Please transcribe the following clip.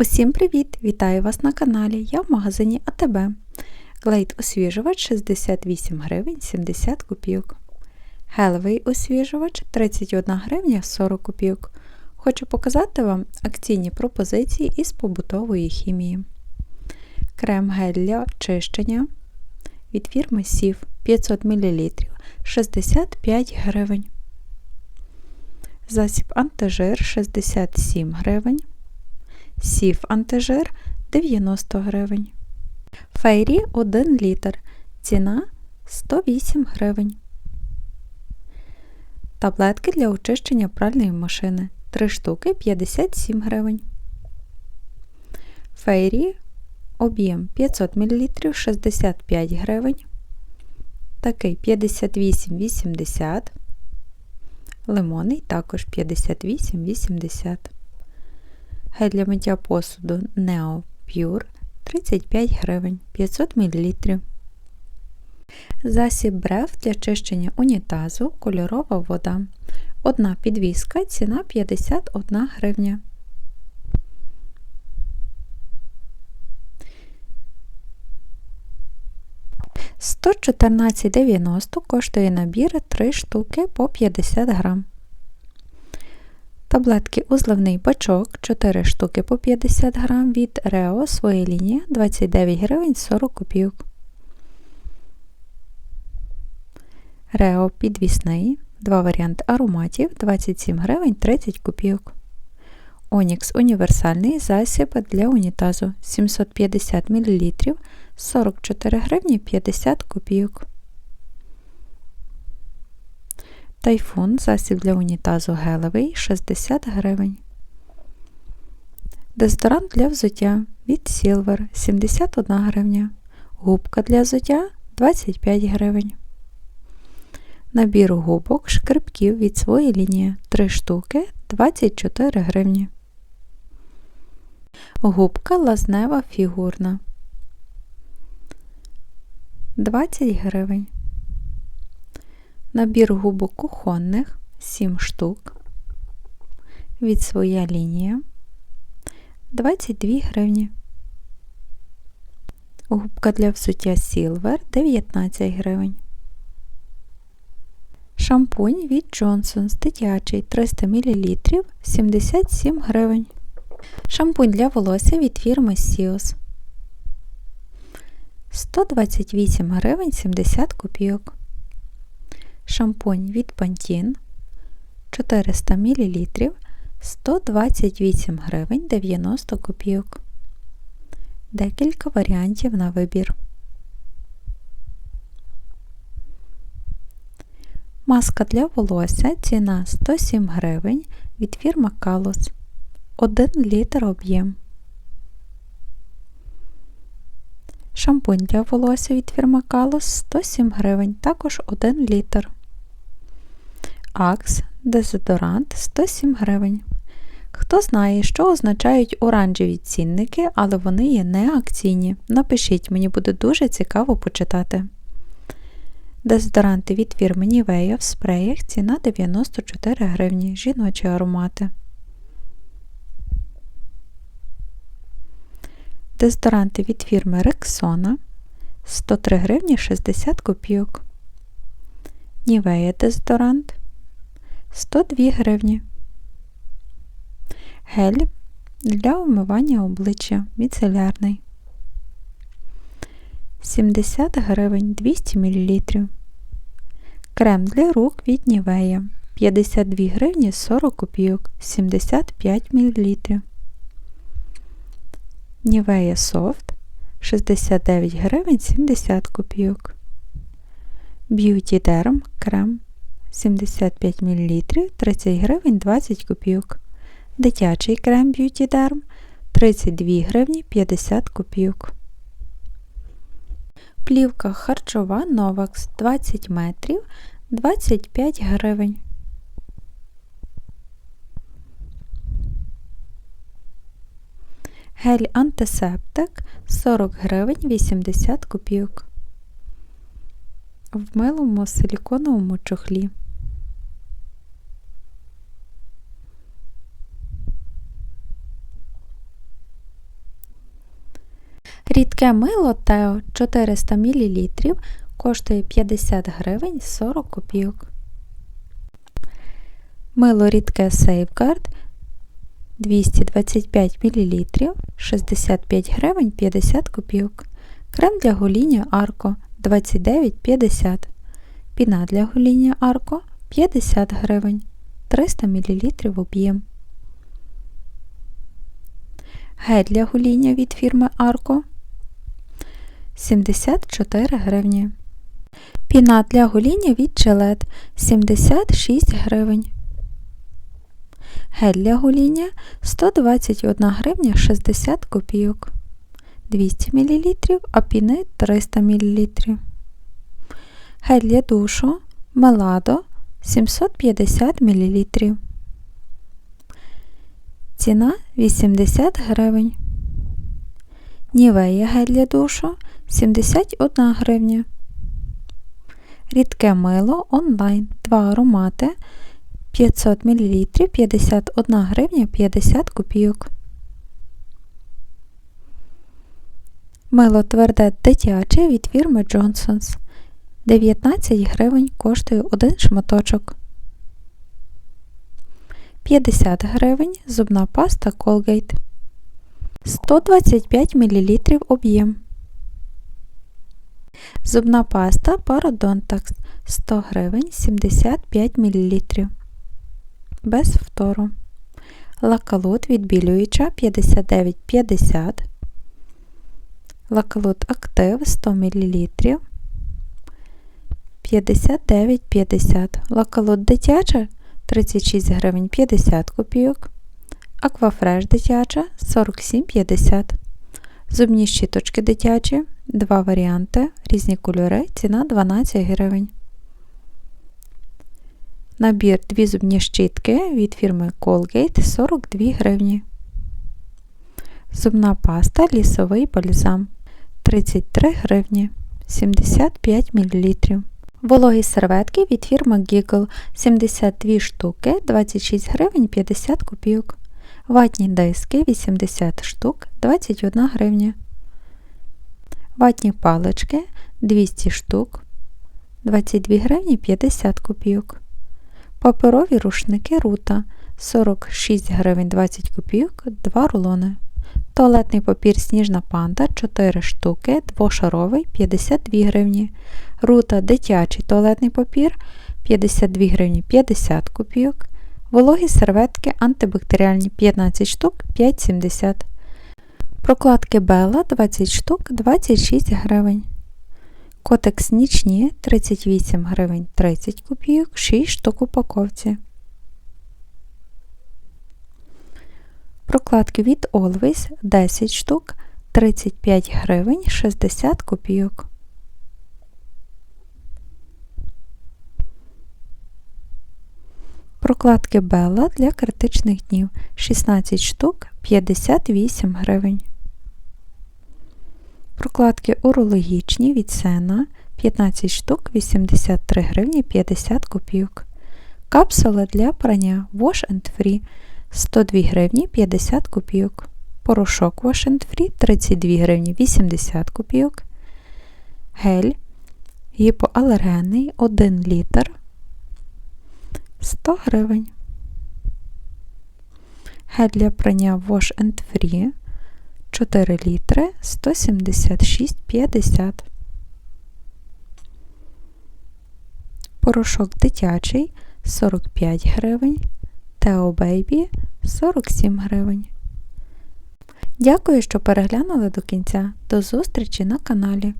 Усім привіт! Вітаю вас на каналі. Я в магазині АТБ. Глейд освіжувач 68 гривень 70 копійок. Гелевий освіжувач 31 гривня 40 копійок. Хочу показати вам акційні пропозиції із побутової хімії. Крем гель для очищення від фірми Сів 500 мл 65 гривень. Засіб антижир 67 гривень. Сів антижир 90 гривень. Фейрі 1 літр. Ціна 108 гривень. Таблетки для очищення пральної машини 3 штуки 57 гривень. Фейрі об'єм 500 мл 65 гривень. Такий 58,80. Лимонний також 58,80. Гель для миття посуду Neo Pure 35 гривень 500 мл. Засіб брев для чищення унітазу кольорова вода. Одна підвіска, ціна 51 гривня. Сто чотирнадцять дев'яносто коштує набір 3 штуки по 50 грам. Таблетки узливний бачок 4 штуки по 50 грам від Рео своя лінія 29 гривень 40 копійок. Рео підвісний. Два варіанти ароматів 27 гривень 30 копійок. Онікс універсальний засіб для унітазу 750 мл 44 гривні 50 копійок. Тайфун засіб для унітазу гелевий 60 гривень. Дезодорант для взуття від Silver 71 гривня. Губка для взуття 25 гривень. Набір губок шкребків від своєї лінії 3 штуки 24 гривні. Губка лазнева фігурна 20 гривень. Набір губок кухонних 7 штук. Від своя лінія 22 гривні. Губка для взуття Silver 19 гривень. Шампунь від Johnson's дитячий 300 мл 77 гривень. Шампунь для волосся від фірми Sios 128 гривень 70 копійок. Шампунь від Pantene 400 мл 128 гривень 90 копійок. Декілька варіантів на вибір. Маска для волосся ціна 107 гривень від фірми Калос 1 літр об'єм. Шампунь для волосся від фірми Калос 107 гривень, також 1 літр. Акс дезодорант 107 гривень. Хто знає, що означають оранжеві цінники, але вони є не акційні. Напишіть, мені буде дуже цікаво почитати. Дезодоранти від фірми Nivea в спреях ціна 94 гривні, жіночі аромати. Дезодоранти від фірми Rexona 103 гривні 60 копійок. Nivea дезодорант 102 гривні. Гель для умивання обличчя міцелярний 70 гривень 200 мл. Крем для рук від Нівея 52 гривні 40 копійок 75 мл. Нівея Софт 69 гривень 70 копійок. Beauty Derm крем 75 мл 30 гривень 20 копійок. Дитячий крем Beauty Derm 32 гривні 50 копійок. Плівка харчова Novax 20 метрів 25 гривень. Гель антисептик 40 гривень 80 копійок. В милому силіконовому чохлі. Рідке мило Тео 400 мл коштує 50 гривень 40 копійок. Мило рідке Safeguard 225 мл 65 гривень 50 копійок. Крем для гоління Арко 29,50. Піна для гоління Арко 50 гривень 300 мл об'єм. Гель для гоління від фірми Арко 74 гривні. Піна для гоління від Gillette 76 гривень. Гель для гоління 121 гривня 60 копійок. 200 мл, а піни 300 мл. Гель для душу Меладо 750 мл. Ціна 80 гривень. Нівея гель для душу 71 гривня. Рідке мило онлайн. Два аромати 500 мл 51 гривня 50 копійок. Мило тверде дитяче від фірми Johnson's. 19 гривень коштує один шматочок. 50 гривень зубна паста Colgate. 125 мл об'єм. Зубна паста Parodontax 100 гривень 75 мл. Без втору. Лакалут відбілююча 59,50. Лакалут Актив 100 мл. 59,50. Лакалут дитяча 36 гривень 50 копійок. Аквафреш дитяча 47,50. Зубні щіточки дитячі, два варіанти, різні кольори, ціна 12 гривень. Набір дві зубні щітки від фірми Colgate 42 гривні. Зубна паста лісовий бальзам 33 гривні 75 мл. Вологі серветки від фірми Giggle 72 штуки 26 гривень 50 копійок. Ватні диски 80 штук 21 гривня. Ватні палички 200 штук 22 гривні 50 копійок. Паперові рушники рута 46 гривень 20 копійок 2 рулони. Туалетний папір Сніжна панда 4 штуки, двошаровий 52 гривні. Рута дитячий туалетний папір 52 гривні 50 копійок. Вологі серветки антибактеріальні 15 штук 5,70. Прокладки Бела 20 штук 26 гривень. Котекс нічні 38 гривень 30 копійок, 6 штук упаковці. Прокладки від Always 10 штук 35 гривень 60 копійок. Прокладки Bella для критичних днів 16 штук 58 гривень. Прокладки урологічні від Сена 15 штук 83 гривні 50 копійок. Капсула для прання Wash and Free 102 гривні 50 копійок. Порошок and 32 гривні 80 копійок. Гель гіпоалергенний 1 літр 100 гривень. Гель для прання Wash and Free 4 літри 176,50. Порошок дитячий 45 гривень. Тео Бейбі 47 гривень. Дякую, що переглянули до кінця. До зустрічі на каналі.